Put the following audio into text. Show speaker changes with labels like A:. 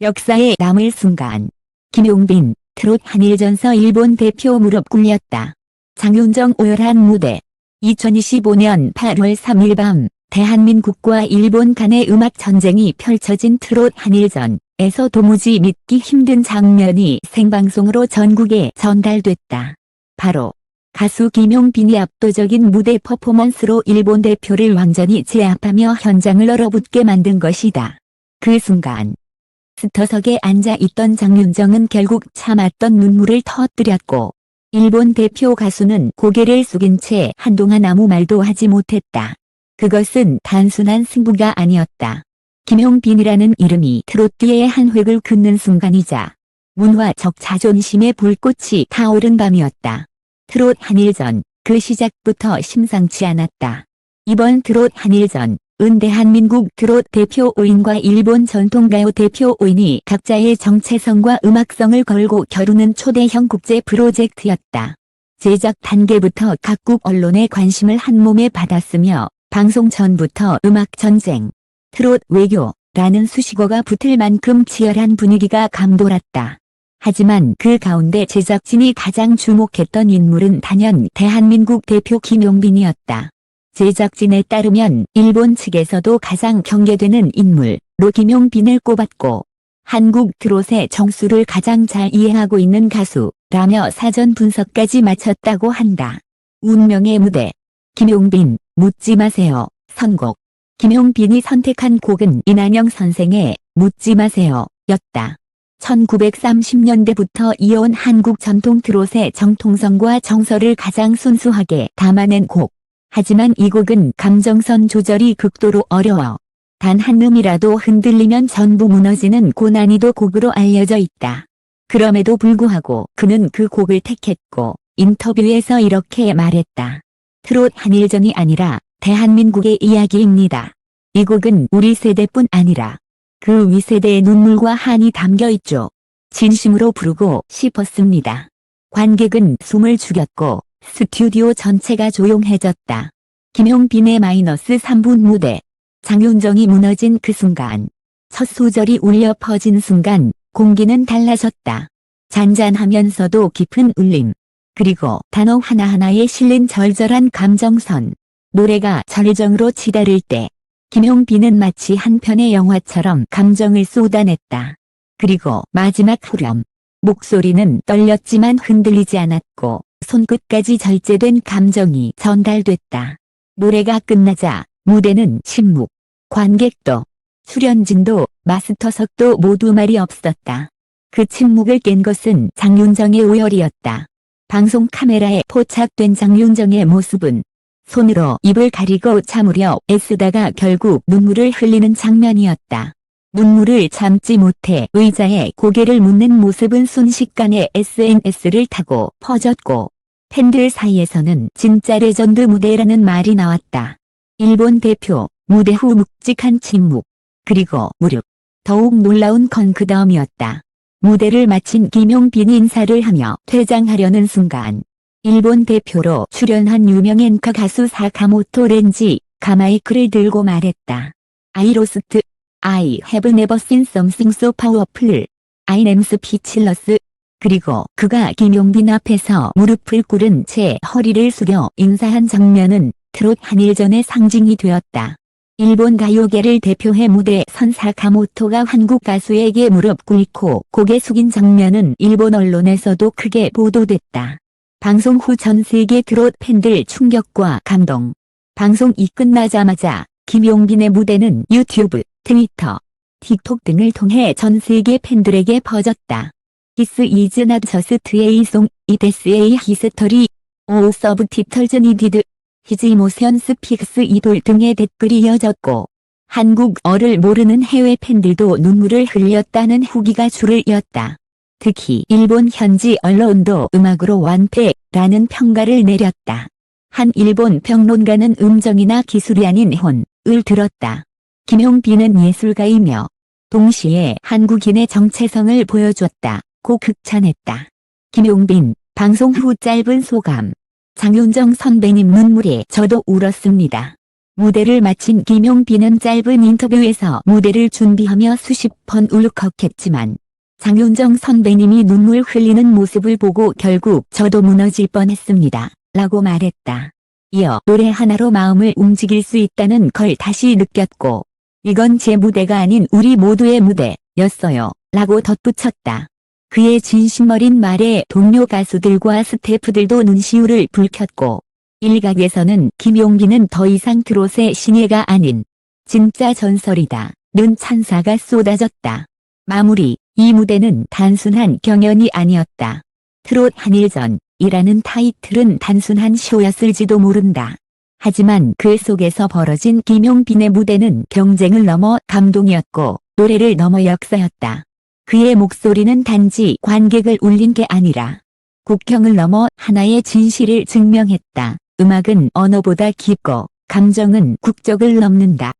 A: 역사에 남을 순간. 김용빈, 트롯 한일전서 일본 대표 무릎 꿇렸다. 장윤정 오열한 무대. 2025년 8월 3일 밤, 대한민국과 일본 간의 음악 전쟁이 펼쳐진 트롯 한일전에서 도무지 믿기 힘든 장면이 생방송으로 전국에 전달됐다. 바로 가수 김용빈이 압도적인 무대 퍼포먼스로 일본 대표를 완전히 제압하며 현장을 얼어붙게 만든 것이다. 그 순간 스터석에 앉아 있던 장윤정은 결국 참았던 눈물을 터뜨렸고 일본 대표 가수는 고개를 숙인 채 한동안 아무 말도 하지 못했다. 그것은 단순한 승부가 아니었다. 김용빈이라는 이름이 트로트의 한 획을 긋는 순간이자 문화적 자존심의 불꽃이 타오른 밤이었다. 트롯 한일전, 그 시작부터 심상치 않았다. 이번 트롯 한일전, 은 대한민국 트롯 대표 5인과 일본 전통가요 대표 5인이 각자의 정체성과 음악성을 걸고 겨루는 초대형 국제 프로젝트였다. 제작 단계부터 각국 언론의 관심을 한몸에 받았으며 방송 전부터 음악 전쟁, 트롯 외교라는 수식어가 붙을 만큼 치열한 분위기가 감돌았다. 하지만 그 가운데 제작진이 가장 주목했던 인물은 단연 대한민국 대표 김용빈이었다. 제작진에 따르면 일본 측에서도 가장 경계되는 인물로 김용빈을 꼽았고 한국 트롯의 정수를 가장 잘 이해하고 있는 가수라며 사전 분석까지 마쳤다고 한다. 운명의 무대 김용빈 묻지 마세요 선곡 김용빈이 선택한 곡은 이난영 선생의 묻지 마세요 였다. 1930년대부터 이어온 한국 전통 트롯의 정통성과 정서를 가장 순수하게 담아낸 곡. 하지만 이 곡은 감정선 조절이 극도로 어려워 단 한 음이라도 흔들리면 전부 무너지는 고난이도 곡으로 알려져 있다. 그럼에도 불구하고 그는 그 곡을 택했고 인터뷰에서 이렇게 말했다. 트롯 한일전이 아니라 대한민국의 이야기입니다. 이 곡은 우리 세대뿐 아니라 그 위세대의 눈물과 한이 담겨 있죠. 진심으로 부르고 싶었습니다. 관객은 숨을 죽였고 스튜디오 전체가 조용해졌다. 김용빈의 마이너스 3분 무대. 장윤정이 무너진 그 순간. 첫 소절이 울려 퍼진 순간 공기는 달라졌다. 잔잔하면서도 깊은 울림. 그리고 단어 하나하나에 실린 절절한 감정선. 노래가 절정으로 치달을 때 김용빈은 마치 한 편의 영화처럼 감정을 쏟아냈다. 그리고 마지막 후렴. 목소리는 떨렸지만 흔들리지 않았고 손끝까지 절제된 감정이 전달됐다. 노래가 끝나자 무대는 침묵. 관객도, 출연진도, 마스터석도 모두 말이 없었다. 그 침묵을 깬 것은 장윤정의 오열이었다. 방송 카메라에 포착된 장윤정의 모습은 손으로 입을 가리고 참으려 애쓰다가 결국 눈물을 흘리는 장면이었다. 눈물을 참지 못해 의자에 고개를 묻는 모습은 순식간에 SNS를 타고 퍼졌고 팬들 사이에서는 진짜 레전드 무대라는 말이 나왔다. 일본 대표 무대 후 묵직한 침묵 그리고 무릎 더욱 놀라운 건 그 다음이었다. 무대를 마친 김용빈이 인사를 하며 퇴장하려는 순간 일본 대표로 출연한 유명 엔카 가수 사카모토 렌지 가마이크를 들고 말했다. I lost, I have never seen something so powerful. I am speechless. 그리고 그가 김용빈 앞에서 무릎을 꿇은 채 허리를 숙여 인사한 장면은 트롯 한일전의 상징이 되었다. 일본 가요계를 대표해 무대 선 사카모토가 한국 가수에게 무릎 꿇고 고개 숙인 장면은 일본 언론에서도 크게 보도됐다. 방송 후 전 세계 트롯 팬들 충격과 감동. 방송이 끝나자마자 김용빈의 무대는 유튜브, 트위터, 틱톡 등을 통해 전 세계 팬들에게 퍼졌다. Just a song, it is a history. 오 서브 티털즈 니디드. 히즈 이모션 스픽스 이돌 등의 댓글이 이어졌고 한국어를 모르는 해외 팬들도 눈물을 흘렸다는 후기가 줄을 이었다. 특히 일본 현지 언론도 음악으로 완패라는 평가를 내렸다. 한 일본 평론가는 음정이나 기술이 아닌 혼을 들었다. 김용빈은 예술가이며 동시에 한국인의 정체성을 보여줬다 고 극찬했다. 김용빈 방송 후 짧은 소감 장윤정 선배님 눈물에 저도 울었습니다. 무대를 마친 김용빈은 짧은 인터뷰에서 무대를 준비하며 수십 번 울컥했지만 장윤정 선배님이 눈물 흘리는 모습을 보고 결국 저도 무너질 뻔했습니다. 라고 말했다. 이어 노래 하나로 마음을 움직일 수 있다는 걸 다시 느꼈고 이건 제 무대가 아닌 우리 모두의 무대였어요. 라고 덧붙였다. 그의 진심어린 말에 동료 가수들과 스태프들도 눈시울을 붉혔고 일각에서는 김용기는 더 이상 트롯의 신예가 아닌 진짜 전설이다. 는 찬사가 쏟아졌다. 마무리 이 무대는 단순한 경연이 아니었다. 트롯 한일전이라는 타이틀은 단순한 쇼였을지도 모른다. 하지만 그 속에서 벌어진 김용빈의 무대는 경쟁을 넘어 감동이었고 노래를 넘어 역사였다. 그의 목소리는 단지 관객을 울린 게 아니라 국경을 넘어 하나의 진실을 증명했다. 음악은 언어보다 깊고 감정은 국적을 넘는다.